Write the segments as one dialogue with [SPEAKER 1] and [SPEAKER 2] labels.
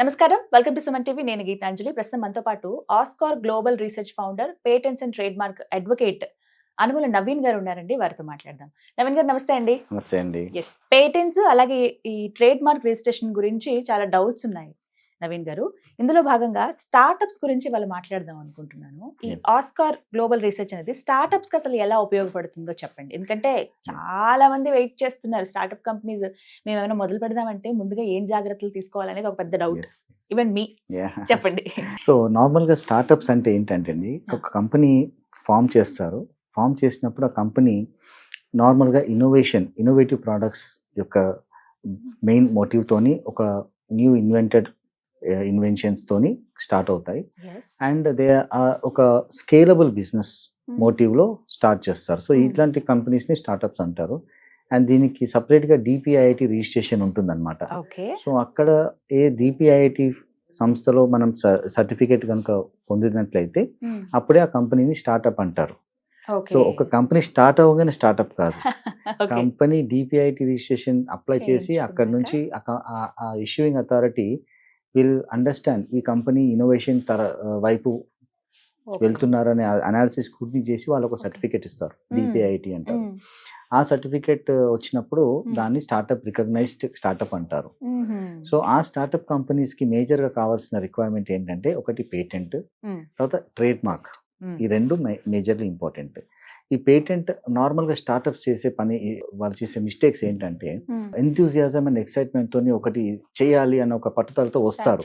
[SPEAKER 1] నమస్కారం. Welcome to Suman TV. నేను గీతాంజలి. ప్రస్తుతం మనతో పాటు Oscar global research founder patents and trademark advocate Anumula Naveen గారు ఉన్నారండి. వారితో మాట్లాడదాం. నవీన్ గారు నమస్తే అండి.
[SPEAKER 2] నమస్తే అండి.
[SPEAKER 1] ఎస్ పేటెంట్స్ అలాగే ఈ ట్రేడ్ మార్క్ రిజిస్ట్రేషన్ గురించి చాలా డౌట్స్ ఉన్నాయి. నవీన్ గారు. ఇందులో భాగంగా స్టార్టప్స్ గురించి వాళ్ళు మాట్లాడదాం అనుకుంటున్నాను. ఈ. ఆస్కార్ గ్లోబల్ రీసెర్చ్ అనేది స్టార్టప్స్కి అసలు ఎలా ఉపయోగపడుతుందో చెప్పండి. ఎందుకంటే చాలా మంది వెయిట్ చేస్తున్నారు. స్టార్టప్ కంపెనీస్ మేము ఏమైనా మొదలు పెడదామంటే ముందుగా ఏం జాగ్రత్తలు తీసుకోవాలనేది ఒక పెద్ద డౌట్ ఈవెన్ మీ చెప్పండి.
[SPEAKER 2] సో నార్మల్గా స్టార్టప్స్ అంటే ఏంటంటే అండి ఒక కంపెనీ ఫామ్ చేస్తారు. ఫామ్ చేసినప్పుడు ఆ కంపెనీ నార్మల్గా ఇన్నోవేషన్ ఇన్నోవేటివ్ ప్రోడక్ట్స్ యొక్క మెయిన్ మోటివ్తోని ఒక న్యూ ఇన్వెంటెడ్ ఇన్వెన్షన్స్ తోని స్టార్ట్ అవుతాయి. అండ్ దే ఒక స్కేలబుల్ బిజినెస్ మోటివ్లో స్టార్ట్ చేస్తారు. So
[SPEAKER 1] Hmm.
[SPEAKER 2] ఇట్లాంటి కంపెనీస్ని స్టార్టప్స్ అంటారు. అండ్ దీనికి సపరేట్గా డిపిఐఐటి రిజిస్ట్రేషన్ ఉంటుందన్నమాట. సో అక్కడ ఏ డిపిఐఐటి సంస్థలో మనం సర్టిఫికేట్ కనుక పొందినట్లయితే అప్పుడే ఆ కంపెనీని స్టార్ట్అప్ అంటారు. సో ఒక కంపెనీ స్టార్ట్ అవ్వగానే స్టార్ట్అప్ కాదు. కంపెనీ డిపిఐటి రిజిస్ట్రేషన్ అప్లై చేసి అక్కడ నుంచి ఆ ఇష్యూయింగ్ అథారిటీ విల్ అండర్స్టాండ్ ఈ కంపెనీ ఇన్నోవేషన్ తర వైపు వెళ్తున్నారనే అనాలిసిస్ స్క్రూటినీ చేసి వాళ్ళు ఒక. సర్టిఫికేట్ ఇస్తారు. డిపిఐటి అంటారు. ఆ సర్టిఫికేట్ వచ్చినప్పుడు దాన్ని స్టార్ట్అప్ రికగ్నైజ్డ్ స్టార్ట్అప్ అంటారు. సో ఆ స్టార్ట్అప్ కంపెనీస్కి మేజర్గా కావాల్సిన రిక్వైర్మెంట్ ఏంటంటే ఒకటి పేటెంట్. తర్వాత ట్రేడ్ మార్క్ ఈ రెండు మేజర్లీ ఇంపార్టెంట్ ఈ పేటెంట్ నార్మల్గా స్టార్ట్అప్స్ చేసే పని వాళ్ళు చేసే మిస్టేక్స్ ఏంటంటే ఎంతూజియాజం అండ్ ఎక్సైట్మెంట్ తోని ఒకటి చేయాలి అన్న ఒక పట్టుదలతో వస్తారు.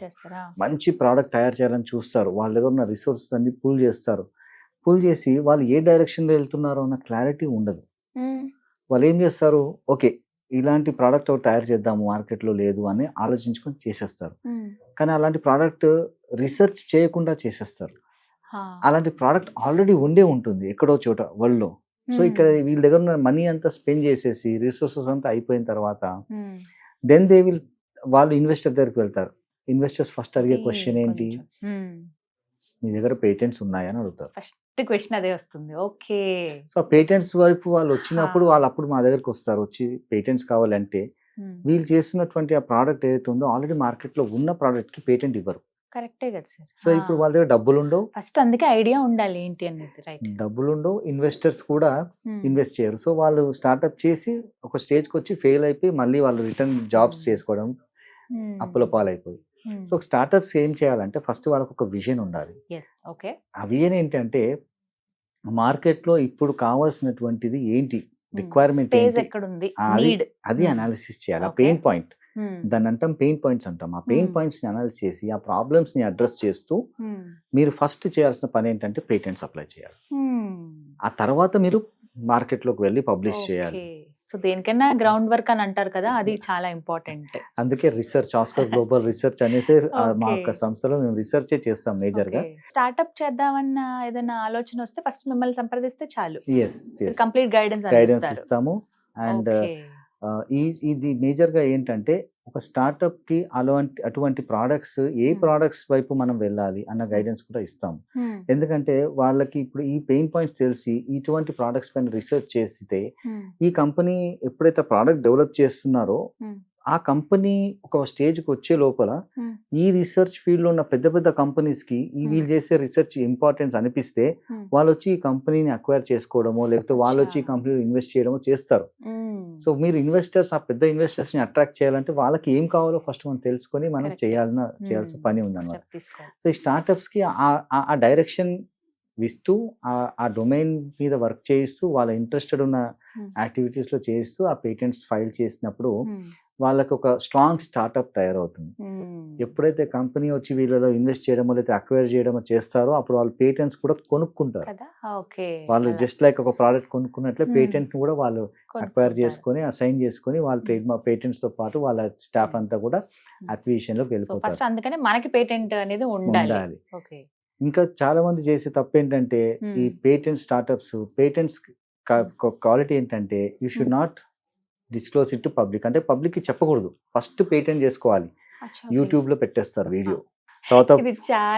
[SPEAKER 2] మంచి ప్రోడక్ట్ తయారు చేయాలని చూస్తారు. వాళ్ళ దగ్గర ఉన్న రిసోర్సెస్ అన్ని పుల్ చేస్తారు. పుల్ చేసి వాళ్ళు ఏ డైరెక్షన్లో వెళ్తున్నారో అన్న క్లారిటీ ఉండదు. వాళ్ళు ఏం చేస్తారు? ఓకే ఇలాంటి ప్రోడక్ట్ ఒకటి తయారు చేద్దాము మార్కెట్లో లేదు అని ఆలోచించుకొని చేసేస్తారు. కానీ అలాంటి ప్రోడక్ట్ రీసెర్చ్ చేయకుండా చేసేస్తారు. అలాంటి ప్రోడక్ట్ ఆల్రెడీ ఉండే ఉంటుంది ఎక్కడో చోట వరల్డ్లో. సో ఇక్కడ వీళ్ళ దగ్గర ఉన్న మనీ అంతా స్పెండ్ చేసేసి రిసోర్సెస్ అంతా అయిపోయిన తర్వాత దెన్ దే విల్ వాళ్ళు ఇన్వెస్టర్ దగ్గరికి వెళ్తారు. ఇన్వెస్టర్స్ ఫస్ట్ అడిగే క్వశ్చన్ ఏంటి? మీ దగ్గర పేటెంట్స్ ఉన్నాయని అడుగుతారు.
[SPEAKER 1] ఫస్ట్ క్వశ్చన్ అదే వస్తుంది. ఓకే.
[SPEAKER 2] సో పేటెంట్స్ వైపు వాళ్ళు వచ్చినప్పుడు వాళ్ళు అప్పుడు మా దగ్గరికి వస్తారు. వచ్చి పేటెంట్స్ కావాలంటే వీళ్ళు చేస్తున్నటువంటి ఆ ప్రోడక్ట్ ఏదైతే ఉందో ఆల్రెడీ మార్కెట్లో ఉన్న ప్రోడక్ట్కి పేటెంట్ ఇవ్వరు.
[SPEAKER 1] కరెక్టే కదా సార్.
[SPEAKER 2] సో ఇప్పుడు వాళ్ళ దగ్గర డబ్బులు ఉండవు
[SPEAKER 1] ఫస్ట్ అందుకే ఐడియా ఉండాలి ఏంటి అనేది రైట్.
[SPEAKER 2] డబ్బులు ఉండవు ఇన్వెస్టర్స్ కూడా ఇన్వెస్ట్ చేయరు. సో వాళ్ళు స్టార్ట్అప్ చేసి ఒక స్టేజ్కి వచ్చి ఫెయిల్ అయిపోయి మళ్ళీ వాళ్ళు రిటర్న్ జాబ్స్ చేసుకోవడం అప్పుల పాలైపోయి. సో స్టార్ట్అప్స్ ఏం చేయాలంటే ఫస్ట్ వాళ్ళకి ఒక విజన్ ఉండాలి.
[SPEAKER 1] ఓకే
[SPEAKER 2] ఆ విజన్ ఏంటంటే మార్కెట్లో ఇప్పుడు కావాల్సినటువంటిది ఏంటి? రిక్వైర్మెంట్ అది-. అనాలిసిస్ చేయాలి. ఆ. Pain point. దాన్ని అంటాం పెయిన్ పాయింట్స్ అంటాం. ఆ పెయిన్. పాయింట్స్ని అనాలిసిస్ చేసి ఆ ప్రాబ్లమ్స్ని అడ్రస్ చేస్తూ మీరు ఫస్ట్ చేయాల్సిన పని ఏంటంటే పేటెంట్స్ అప్లై చేయాలి. ఆ తర్వాత మీరు మార్కెట్లోకి వెళ్ళి పబ్లిష్ చేయాలి.
[SPEAKER 1] సో దేనికైనా గ్రౌండ్ వర్క్ అని అంటారు కదా అది చాలా ఇంపార్టెంట్
[SPEAKER 2] అందుకే రీసెర్చ్ ఆస్కర్ గ్లోబల్ రీసెర్చ్ అనేది మా. యొక్క సంస్థలో మేము రీసెర్చ్ చేస్తాం మేజర్గా.
[SPEAKER 1] స్టార్ట్అప్ చేద్దామన్న ఏదైనా ఆలోచన వస్తే ఫస్ట్ మిమ్మల్ని సంప్రదిస్తే చాలు. కంప్లీట్ గైడెన్స్
[SPEAKER 2] గైడెన్స్ ఇస్తాము. అండ్ ఈ ఇది మేజర్గా ఏంటంటే ఒక స్టార్ట్అప్కి అలాంటి అటువంటి ప్రోడక్ట్స్ ఏ. ప్రోడక్ట్స్ వైపు మనం వెళ్ళాలి అన్న గైడెన్స్ కూడా ఇస్తాం ఎందుకంటే వాళ్ళకి ఇప్పుడు ఈ పెయిన్ పాయింట్స్ తెలిసి ఇటువంటి ప్రోడక్ట్స్ పైన రీసెర్చ్ చేస్తే ఈ కంపెనీ ఎప్పుడైతే ప్రోడక్ట్ డెవలప్ చేస్తున్నారో. ఆ కంపెనీ ఒక స్టేజ్కి వచ్చే లోపల. ఈ రీసెర్చ్ ఫీల్డ్లో ఉన్న పెద్ద పెద్ద కంపెనీస్కి ఈ. వీళ్ళు చేసే రీసెర్చ్ ఇంపార్టెన్స్ అనిపిస్తే వాళ్ళు వచ్చి ఈ కంపెనీని అక్వైర్ చేసుకోవడమో లేకపోతే వాళ్ళు వచ్చి ఈ. కంపెనీలో ఇన్వెస్ట్ చేయడమో చేస్తారు సో మీరు ఇన్వెస్టర్స్ ఆ పెద్ద ఇన్వెస్టర్స్ని అట్రాక్ట్ చేయాలంటే వాళ్ళకి ఏం కావాలో ఫస్ట్ మనం తెలుసుకొని మనం. చేయాలన్న చేయాల్సిన
[SPEAKER 1] Hmm.
[SPEAKER 2] పని ఉందన్నమాట సో ఈ స్టార్టప్స్కి ఆ- ఆ- ఆ డైరెక్షన్ ఇస్తూ ఆ- డొమైన్ మీద వర్క్ చేయిస్తూ వాళ్ళ ఇంట్రెస్టెడ్ ఉన్న
[SPEAKER 1] Hmm.
[SPEAKER 2] యాక్టివిటీస్లో చేయిస్తూ ఆ పేటెంట్స్ ఫైల్ చేసినప్పుడు
[SPEAKER 1] Hmm.
[SPEAKER 2] వాళ్ళకి ఒక స్ట్రాంగ్ స్టార్టప్ తయారవుతుంది.
[SPEAKER 1] Hmm.
[SPEAKER 2] ఎప్పుడైతే కంపెనీ వచ్చి వీళ్ళలో ఇన్వెస్ట్ చేయడమో లేకపోతే అక్వైర్ చేయడమో చేస్తారో అప్పుడు వాళ్ళు పేటెంట్స్ కూడా కొనుక్కుంటారు. వాళ్ళు జస్ట్ లైక్ ఒక ప్రోడక్ట్ కొనుక్కున్నట్లే. పేటెంట్ కూడా వాళ్ళు అక్వైర్ చేసుకొని అసైన్ చేసుకొని వాళ్ళ ట్రేడ్ మా పేటెంట్స్తో పాటు వాళ్ళ స్టాఫ్ అంతా కూడా
[SPEAKER 1] అక్విజిషన్లోకి
[SPEAKER 2] వెళ్ళిపోతారు.
[SPEAKER 1] అందుకనే మనకి పేటెంట్ అనేది ఉండాలి.
[SPEAKER 2] ఇంకా చాలా మంది చేసే తప్పు ఏంటంటే. ఈ పేటెంట్ స్టార్టప్స్ పేటెంట్స్ క్వాలిటీ ఏంటంటే you should not disclose it to public. అంటే పబ్లిక్కి చెప్పకూడదు. ఫస్ట్ పేటెంట్ చేసుకోవాలి. యూట్యూబ్లో పెట్టేస్తారు వీడియో. తర్వాత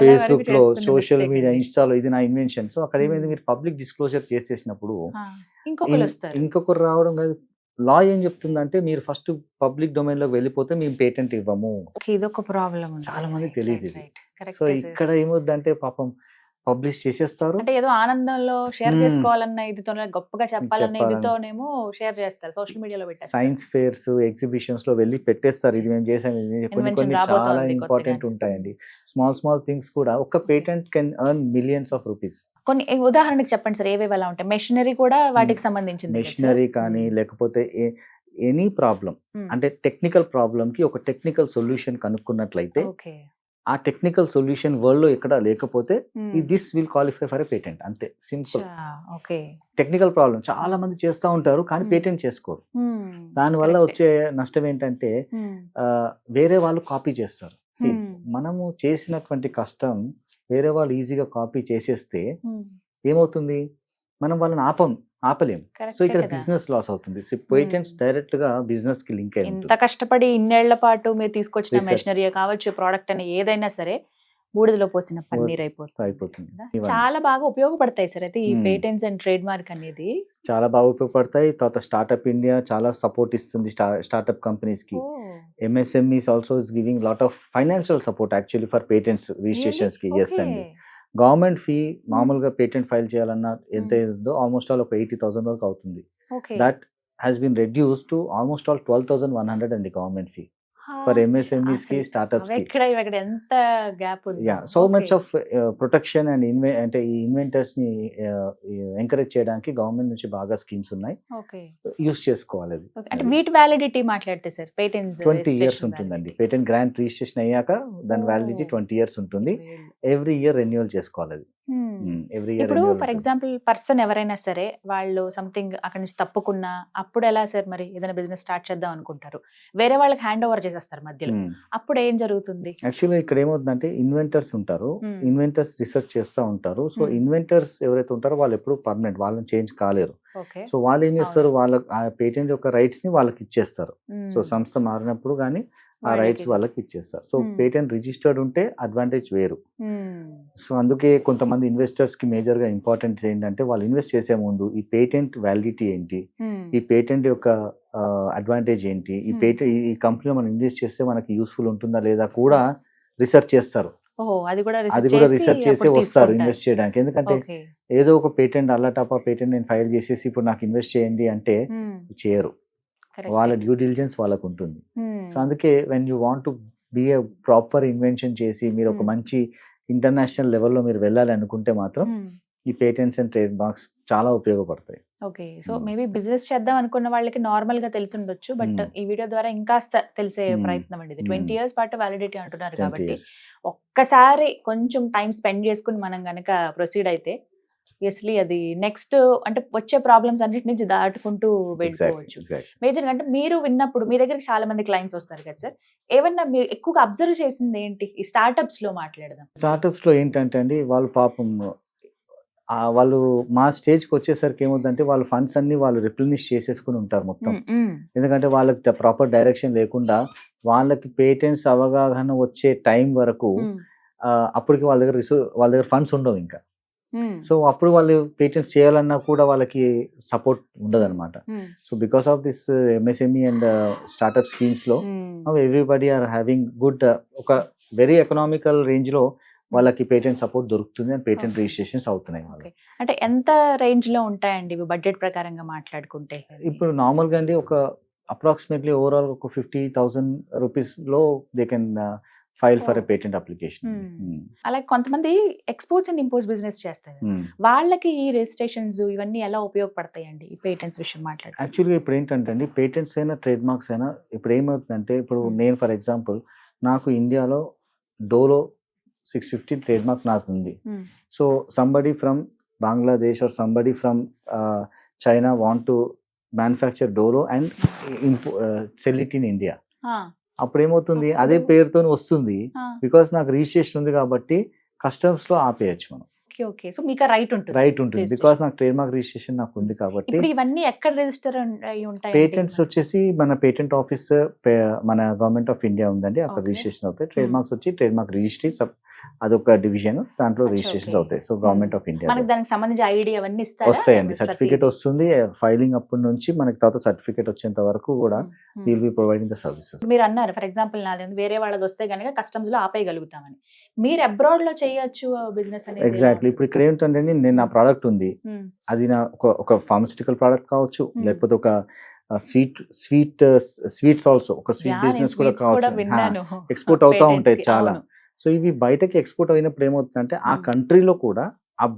[SPEAKER 1] ఫేస్బుక్లో
[SPEAKER 2] సోషల్ మీడియా. ఇన్స్టాలో ఇది నా ఇన్వెన్షన్. సో అక్కడ ఏమైంది. మీరు పబ్లిక్ డిస్క్లోజర్ చేసేసినప్పుడు
[SPEAKER 1] ఇంకొకరు
[SPEAKER 2] రావడం కాదు. లా ఏం చెప్తుందంటే మీరు ఫస్ట్ పబ్లిక్ డొమైన్లోకి వెళ్ళిపోతే మేము పేటెంట్ ఇవ్వము.
[SPEAKER 1] ఇదొక ప్రాబ్లం
[SPEAKER 2] చాలా మందికి తెలియదు. సో ఇక్కడ ఏమవుద్దంటే పాపం పబ్లిష్ చేసేస్తారు
[SPEAKER 1] అంటే ఏదో ఆనందంలో షేర్. చేసుకోవాలన్న ఇదితో గొప్పగా చెప్పాలన్న
[SPEAKER 2] చెప్పాలని.
[SPEAKER 1] ఇదితోనేమో షేర్ చేస్తారు సోషల్ మీడియాలో పెట్టారు
[SPEAKER 2] సైన్స్ ఫేర్స్ ఎగ్జిబిషన్స్లో వెళ్ళి పెట్టేస్తారు ఇది మేము చేసాం ఇది కొన్ని కొన్ని చాలా. ఇంపార్టెంట్ ఉంటాయండి స్మాల్ స్మాల్ థింగ్స్ కూడా ఒక patent can earn millions of rupees
[SPEAKER 1] కొన్ని ఉదాహరణకి చెప్పండి సార్ ఏవేవి అలా ఉంటాయి మెషినరీ కూడా వాటికి సంబంధించింది?
[SPEAKER 2] మెషినరీ కానీ. లేకపోతే ఎనీ ప్రాబ్లం. అంటే టెక్నికల్ ప్రాబ్లం కి ఒక టెక్నికల్ సొల్యూషన్ కనుక్కున్నట్లయితే ఆ టెక్నికల్ సొల్యూషన్ వరల్డ్లో ఎక్కడ లేకపోతే
[SPEAKER 1] Hmm.
[SPEAKER 2] This will qualify for a patent అంతే సింపుల్
[SPEAKER 1] ఓకే
[SPEAKER 2] టెక్నికల్ ప్రాబ్లం చాలా మంది చేస్తూ ఉంటారు కానీ
[SPEAKER 1] Hmm.
[SPEAKER 2] పేటెంట్ చేసుకోరు
[SPEAKER 1] Hmm.
[SPEAKER 2] దానివల్ల. వచ్చే నష్టం ఏంటంటే
[SPEAKER 1] Hmm.
[SPEAKER 2] వేరే వాళ్ళు కాపీ చేస్తారు
[SPEAKER 1] Hmm.
[SPEAKER 2] మనము చేసినటువంటి కష్టం వేరే వాళ్ళు ఈజీగా కాపీ చేసేస్తే
[SPEAKER 1] Hmm.
[SPEAKER 2] ఏమవుతుంది మనం వాళ్ళని ఆపం ఆపలేం
[SPEAKER 1] Correct
[SPEAKER 2] సో ఇక్కడ. బిజినెస్ లాస్ అవుతుంది సో పేటెంట్స్. డైరెక్ట్గా బిజినెస్కి లింక్ అయి
[SPEAKER 1] ఎంత
[SPEAKER 2] ఉంటుంది
[SPEAKER 1] కష్టపడి ఇన్నేళ్ళ పాటు మీరు తీసుకొచ్చిన. మెషినరీ కావచ్చు ప్రోడక్ట్ అని ఏదైనా సరే బూడిదలో పోసిన పన్నీర్ అయిపోతుంది. చాలా బాగా ఉపయోగపడతాయి సార్ అయితే ఈ. పేటెంట్స్ అండ్ ట్రేడ్ మార్క్ అనేది
[SPEAKER 2] చాలా బాగా ఉపయోగపడతాయి తర్వాత స్టార్ట్అప్ ఇండియా చాలా సపోర్ట్ ఇస్తుంది స్టార్ట్అప్
[SPEAKER 1] కంపెనీస్కి
[SPEAKER 2] MSMEs also is giving lot of financial support actually for patents
[SPEAKER 1] రిజిస్ట్రేషన్స్కి?
[SPEAKER 2] Yes అండి. గవర్నమెంట్ ఫీ మామూలుగా పేటెంట్ ఫైల్ చేయాలన్నా ఎంత ఉందో ఆల్మోస్ట్ ఆల్ ఒక ఎయిటీ థౌసండ్ వరకు అవుతుంది. That has been reduce to almost all twelve thousand one hundred అండి government fee. For
[SPEAKER 1] ఎంఎస్ఎంఈస్కి
[SPEAKER 2] స్టార్ట్అప్స్
[SPEAKER 1] ఎక్కడ ఇవి ఎక్కడ ఎంత గ్యాప్ ఉంది?
[SPEAKER 2] Yeah so much of protection and ఇన్వె అంటే ఈ ఇన్వెంటర్స్ని ఎంకరేజ్ చేయడానికి గవర్నమెంట్ నుంచి బాగా స్కీమ్స్ ఉన్నాయి. యూస్ చేసుకోవాలి అది.
[SPEAKER 1] అంటే వీటి వ్యాలిడిటీ మాట్లాడితే సార్ పేటెంట్స్
[SPEAKER 2] ట్వంటీ ఇయర్స్ ఉంటుందండి. పేటెంట్ గ్రాంట్ రిజిస్ట్రేషన్ అయ్యాక దాని. వ్యాలిడిటీ ట్వంటీ ఇయర్స్ ఉంటుంది. ఎవ్రీ ఇయర్ రెన్యువల్ చేసుకోవాలి అది. Every year.
[SPEAKER 1] ఇప్పుడు ఫర్ ఎగ్జాంపుల్ పర్సన్ ఎవరైనా సరే వాళ్ళు సంథింగ్ అక్కడి నుంచి తప్పుకున్నా అప్పుడు ఎలా సార్ మరి ఏదైనా బిజినెస్ స్టార్ట్ చేద్దాం అనుకుంటారు? వేరే వాళ్ళకి హ్యాండ్ ఓవర్ చేసేస్తారు మధ్యలో. అప్పుడు ఏం జరుగుతుంది?
[SPEAKER 2] యాక్చువల్లీ ఇక్కడ ఏమవుతుందంటే ఇన్వెంటర్స్ ఉంటారు. ఇన్వెంటర్స్ రీసెర్చ్ చేస్తూ ఉంటారు. సో. ఇన్వెంటర్స్ ఎవరైతే ఉంటారో వాళ్ళు ఎప్పుడు పర్మనెంట్ వాళ్ళని చేంజ్ కాలేరు. సో వాళ్ళు ఏం చేస్తారు వాళ్ళ ఆ పేటెంట్ యొక్క రైట్స్ని వాళ్ళకి ఇచ్చేస్తారు. సో సంస్థ మారినప్పుడు కానీ ఆ. రైట్స్ వాళ్ళకి ఇచ్చేస్తారు సో. పేటెంట్ రిజిస్టర్డ్ ఉంటే అడ్వాంటేజ్ వేరు. సో అందుకే కొంతమంది ఇన్వెస్టర్స్కి మేజర్గా ఇంపార్టెంట్ ఏంటంటే వాళ్ళు ఇన్వెస్ట్ చేసే ముందు ఈ పేటెంట్ వ్యాలిడిటీ ఏంటి. ఈ పేటెంట్ యొక్క అడ్వాంటేజ్ ఏంటి ఈ. పేటెంట్ ఈ కంపెనీలో మనం ఇన్వెస్ట్ చేస్తే మనకి యూస్ఫుల్ ఉంటుందా లేదా కూడా రీసెర్చ్ చేస్తారు
[SPEAKER 1] అది కూడా
[SPEAKER 2] రీసెర్చ్ చేసి వస్తారు. ఇన్వెస్ట్ చేయడానికి ఎందుకంటే. ఏదో ఒక పేటెంట్ అల్లటపా పేటెంట్ నేను ఫైల్ చేసేసి ఇప్పుడు నాకు ఇన్వెస్ట్ చేయండి అంటే. చేయరు. వాళ్ళ డ్యూ డిలిజెన్స్ వాళ్ళకు ఉంటుంది. సో అందుకే when you want to be a proper invention చేసి మీరు ఒక. మంచి ఇంటర్నేషనల్ లెవెల్లో మీరు వెళ్ళాలి అనుకుంటే మాత్రం. ఈ పేటెంట్స్ అండ్ ట్రేడ్ మార్క్స్ చాలా ఉపయోగపడతాయి
[SPEAKER 1] ఓకే సో. మేబీ బిజినెస్ చేద్దాం అనుకున్న వాళ్ళకి నార్మల్గా తెలిసి ఉండొచ్చు బట్. ఈ వీడియో ద్వారా ఇంకాస్త తెలిసే. ప్రయత్నం అండి ఇది. ట్వంటీ ఇయర్స్ పాటు వ్యాలిడిటీ అంటున్నారు కాబట్టి ఒక్కసారి కొంచెం టైం స్పెండ్ చేసుకుని మనం గనక ప్రొసీడ్ అయితే ఎస్లీ అది నెక్స్ట్ అంటే వచ్చే ప్రాబ్లమ్స్ అన్నిటి నుంచి దాటుకుంటూ వెళ్ళిపోవచ్చు మేజర్ అంటే మీరు విన్నప్పుడు మీ దగ్గరికి చాలా మంది క్లయింట్స్ వస్తారు కదా సార్ ఏమన్నా మీరు ఎక్కువగా అబ్జర్వ్ చేసింది ఏంటి ఈ స్టార్ట్అప్స్లో మాట్లాడదాం
[SPEAKER 2] స్టార్టప్స్లో ఏంటంటే అండి వాళ్ళు పాపం వాళ్ళు మా స్టేజ్కి వచ్చేసరికి ఏమవుతుందంటే వాళ్ళ ఫండ్స్ అన్ని వాళ్ళు రిప్లనిష్ చేసేసుకుని ఉంటారు మొత్తం. ఎందుకంటే వాళ్ళకి ప్రాపర్ డైరెక్షన్ లేకుండా వాళ్ళకి పేటెంట్స్ అవగాహన వచ్చే టైం వరకు అప్పటికి వాళ్ళ దగ్గర వాళ్ళ దగ్గర ఫండ్స్ ఉండవు ఇంకా. సో అప్పుడు వాళ్ళు పేటెంట్స్ చేయాలన్నా కూడా వాళ్ళకి సపోర్ట్ ఉండదు అనమాట so because of this MSME and startup స్కీమ్స్లో everybody are having good ఒక వెరీ ఎకనామికల్ రేంజ్లో వాళ్ళకి పేటెంట్ సపోర్ట్ దొరుకుతుంది అండ్ పేటెంట్. రిజిస్ట్రేషన్స్ అవుతున్నాయి.
[SPEAKER 1] అంటే ఎంత రేంజ్లో ఉంటాయండి ఇవి బడ్జెట్ ప్రకారంగా మాట్లాడుకుంటే
[SPEAKER 2] ఇప్పుడు నార్మల్గా అండి ఒక అప్రాక్సిమేట్లీ ఓవరాల్ ఒక ఫిఫ్టీ థౌసండ్ రూపీస్లో they can file for. Patent application.
[SPEAKER 1] అలాగే కొంతమంది ఎక్స్పోర్ట్స్ అండ్ ఇంపోర్ట్స్ బిజినెస్ చేస్తారు వాళ్ళకి ఈ రిజిస్ట్రేషన్స్ ఇవన్నీ ఎలా ఉపయోగపడతాయండి ఈ పేటెంట్స్ విషయం మాట్లాడుకుంటే
[SPEAKER 2] యాక్చువల్గా ఇప్పుడు ఏంటంటే అండి పేటెంట్స్ అయినా ట్రేడ్ మార్క్స్ అయినా ఇప్పుడు ఏమవుతుందంటే ఇప్పుడు. నేను ఫర్ ఎగ్జాంపుల్ నాకు ఇండియాలో Dolo six fifty trade mark నాకు ఉంది. So somebody from Bangladesh or somebody from China want to manufacture Dolo and sell it in India అప్పుడు ఏమవుతుంది అదే పేరుతో వస్తుంది. బికాస్ నాకు రిజిస్ట్రేషన్ ఉంది కాబట్టి కస్టమ్స్లో ఆపేయచ్చు మనం.
[SPEAKER 1] Okay okay. సో మీకు రైట్ ఉంటుంది.
[SPEAKER 2] రైట్ ఉంటుంది. బికాస్ నాకు ట్రేడ్ మార్క్ రిజిస్ట్రేషన్ నాకు ఉంది కాబట్టి
[SPEAKER 1] ఇప్పుడు ఇవన్నీ ఎక్కడ రిజిస్టర్ అయి ఉంటాయి
[SPEAKER 2] పేటెంట్స్ వచ్చేసి మన పేటెంట్ ఆఫీస్ మన గవర్నమెంట్ ఆఫ్ ఇండియా ఉందండి. అక్కడ. రిజిస్ట్రేషన్ అవుతాయి. Trade
[SPEAKER 1] Hmm.
[SPEAKER 2] మార్క్స్ వచ్చి ట్రేడ్ మార్క్ రిజిస్ట్రీ అదొక డివిజన్ దాంట్లో రిజిస్ట్రేషన్. అవుతాయి. సో గవర్నమెంట్ ఆఫ్ ఇండియా
[SPEAKER 1] మనకి దానికి సంబంధించి ఐడి అవన్నీ ఇస్తారా?
[SPEAKER 2] వస్తాయండి. సర్టిఫికేట్ వస్తుంది. ఫైలింగ్ అప్పటి నుంచి మనకి తర్వాత సర్టిఫికేట్ వచ్చేంత వరకు కూడా. Will be providing the services
[SPEAKER 1] మీరు అన్నారు ఫర్ ఎగ్జాంపుల్ నాది వేరే వాళ్ళది వస్తే కనుక కస్టమ్స్లో ఆపేయగలుగుతామని. మీరు అబ్రాడ్లో చేయొచ్చు బిజినెస్ అనేది?
[SPEAKER 2] ఎగ్జాక్ట్లీ ఇప్పుడు ఇక్కడ ఏంటంటే నేను నా ప్రోడక్ట్ ఉంది. అది నా ఒక ఒక ఫార్మసిటికల్ ప్రోడక్ట్ కావచ్చు. లేకపోతే ఒక స్వీట్ స్వీట్ స్వీట్స్ ఆల్సో ఒక స్వీట్ బిజినెస్ కూడా కావచ్చు ఎక్స్పోర్ట్ అవుతా ఉంటాయి చాలా. సో ఇవి బయటకి ఎక్స్పోర్ట్ అయినప్పుడు ఏమవుతుందంటే ఆ. కంట్రీలో కూడా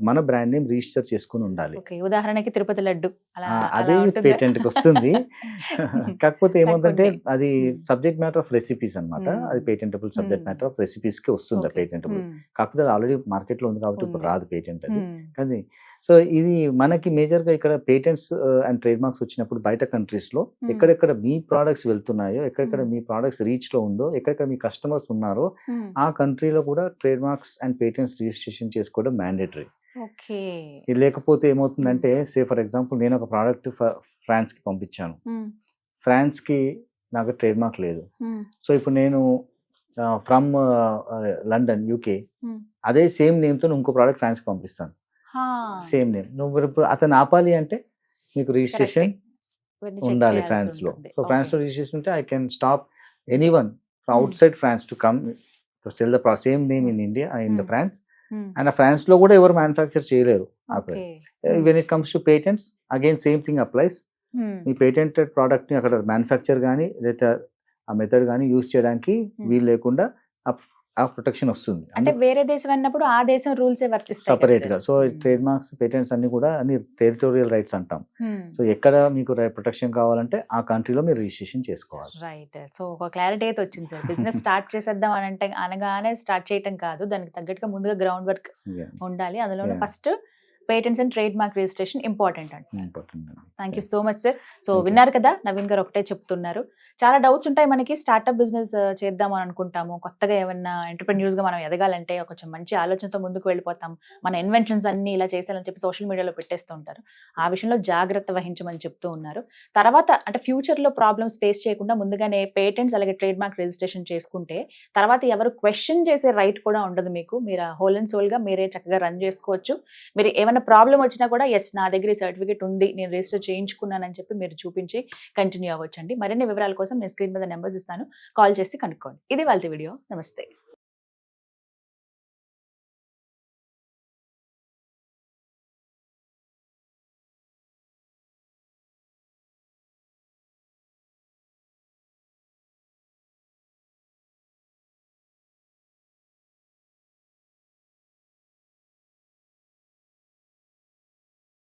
[SPEAKER 2] మన బ్రాండ్ నేమ్ రిజిస్టర్ చేసుకుని ఉండాలి
[SPEAKER 1] ఉదాహరణకి తిరుపతి లడ్డు
[SPEAKER 2] అదే? పేటెంట్ కి వస్తుంది కాకపోతే ఏమవుతుందంటే
[SPEAKER 1] కొన్ని.
[SPEAKER 2] అది. సబ్జెక్ట్ మ్యాటర్ ఆఫ్ రెసిపీస్ అన్నమాట
[SPEAKER 1] Hmm.
[SPEAKER 2] అది పేటెంటబుల్ సబ్జెక్ట్. మ్యాటర్ ఆఫ్ రెసిపీస్కి వస్తుంది. పేటెంటబుల్. కాకపోతే అది ఆల్రెడీ మార్కెట్లో ఉంది కాబట్టి ఇప్పుడు. రాదు పేటెంట్ అది. కానీ సో ఇది మనకి మేజర్గా ఇక్కడ పేటెంట్స్ అండ్ ట్రేడ్ మార్క్స్ వచ్చినప్పుడు బయట
[SPEAKER 1] కంట్రీస్లో.
[SPEAKER 2] ఎక్కడెక్కడ మీ ప్రోడక్ట్స్ వెళ్తున్నాయో ఎక్కడెక్కడ. మీ ప్రోడక్ట్స్ రీచ్లో ఉందో ఎక్కడెక్కడ మీ కస్టమర్స్ ఉన్నారో. ఆ కంట్రీలో కూడా trade marks and patents registration చేసుకోవడం మ్యాండేటరీ ఇది లేకపోతే ఏమవుతుందంటే సే ఫర్ ఎగ్జాంపుల్ నేను ఒక ప్రోడక్ట్ ఫ్రాన్స్కి పంపించాను
[SPEAKER 1] Hmm.
[SPEAKER 2] ఫ్రాన్స్కి నాకు ట్రేడ్ మార్క్ లేదు. సో ఇప్పుడు నేను ఫ్రమ్ లండన్ యూకే. అదే సేమ్ నేమ్తో ఇంకో ప్రోడక్ట్ ఫ్రాన్స్కి పంపిస్తాను. సేమ్ నేమ్ నువ్వు ఇప్పుడు అతను ఆపాలి అంటే మీకు రిజిస్ట్రేషన్ ఉండాలి
[SPEAKER 1] చేయాల్సి
[SPEAKER 2] ఫ్రాన్స్లో
[SPEAKER 1] ఉంటుంది.
[SPEAKER 2] సో
[SPEAKER 1] ఫ్రాన్స్లో.
[SPEAKER 2] రిజిస్ట్రేషన్ ఉంటే I can stop any one
[SPEAKER 1] Hmm.
[SPEAKER 2] Outside France to come sell the same name in India in the. France. And ఆ ఫ్రాన్స్లో కూడా ఎవరు మ్యానుఫ్యాక్చర్ చేయలేరు. When it comes to patents again same thing applies
[SPEAKER 1] Hmm.
[SPEAKER 2] మీ patented ప్రోడక్ట్ని అక్కడ manufacture కానీ లేదా ఆ మెథడ్ కానీ యూజ్ చేయడానికి
[SPEAKER 1] Hmm.
[SPEAKER 2] వీలు లేకుండా ఆ- ప్రొటెక్షన్ వస్తుంది.
[SPEAKER 1] అంటే వేరే దేశం అన్నప్పుడు ఆ దేశం రూల్స్ సపరేట్గా?
[SPEAKER 2] So
[SPEAKER 1] Hmm.
[SPEAKER 2] Trade marks patents అన్ని కూడా అన్ని టెరిటోరియల్ రైట్స్ అంటాం.
[SPEAKER 1] Hmm.
[SPEAKER 2] సో ఎక్కడ మీకు ప్రొటెక్షన్ కావాలంటే ఆ కంట్రీలో మీరు రిజిస్ట్రేషన్ చేసుకోవాలి.
[SPEAKER 1] రైట్ సో ఒక క్లారిటీ అయితే వచ్చింది సార్. బిజినెస్ స్టార్ట్ చేసేద్దాం అని అంటే అనగానే స్టార్ట్ చేయటం కాదు. దానికి తగ్గట్టుగా ముందుగా గ్రౌండ్ వర్క్ ఉండాలి. అందులో
[SPEAKER 2] Yeah.
[SPEAKER 1] First patents and trade mark registration important
[SPEAKER 2] అండి.
[SPEAKER 1] Thank you so much sir so. విన్నారు కదా నవీన్ గారు ఒకటే చెప్తున్నారు. చాలా డౌట్స్ ఉంటాయి మనకి స్టార్ట్అప్ బిజినెస్ చేద్దాం అని అనుకుంటాము. కొత్తగా ఏమన్నా ఎంటర్ప్రెన్యూర్స్గా మనం ఎదగాలంటే కొంచెం మంచి ఆలోచనతో ముందుకు వెళ్ళిపోతాం. మన ఇన్వెన్షన్స్ అన్ని ఇలా చేసేయాలని చెప్పి సోషల్ మీడియాలో పెట్టేస్తూ ఉంటారు. ఆ విషయంలో జాగ్రత్త వహించమని చెప్తూ ఉన్నారు. తర్వాత అంటే ఫ్యూచర్లో ప్రాబ్లమ్స్ ఫేస్ చేయకుండా ముందుగానే పేటెంట్స్ అలాగే ట్రేడ్ మార్క్ రిజిస్ట్రేషన్ చేసుకుంటే తర్వాత ఎవరు క్వశ్చన్ చేసే రైట్ కూడా ఉండదు మీకు. మీరు హోల్ అండ్ సోల్గా మీరే చక్కగా రన్ చేసుకోవచ్చు. మీరు ఏమైనా ప్రాబ్లం వచ్చినా కూడా ఎస్ నా దగ్గర ఈ సర్టిఫికేట్ ఉంది నేను రిజిస్టర్ చేయించుకున్నానని చెప్పి మీరు చూపించి కంటిన్యూ అవ్వచ్చండి. మరిన్ని వివరాల కోసం నేను స్క్రీన్ మీద నెంబర్స్ ఇస్తాను. కాల్ చేసి కనుక్కోండి. ఇది వాళ్ళ వీడియో. నమస్తే.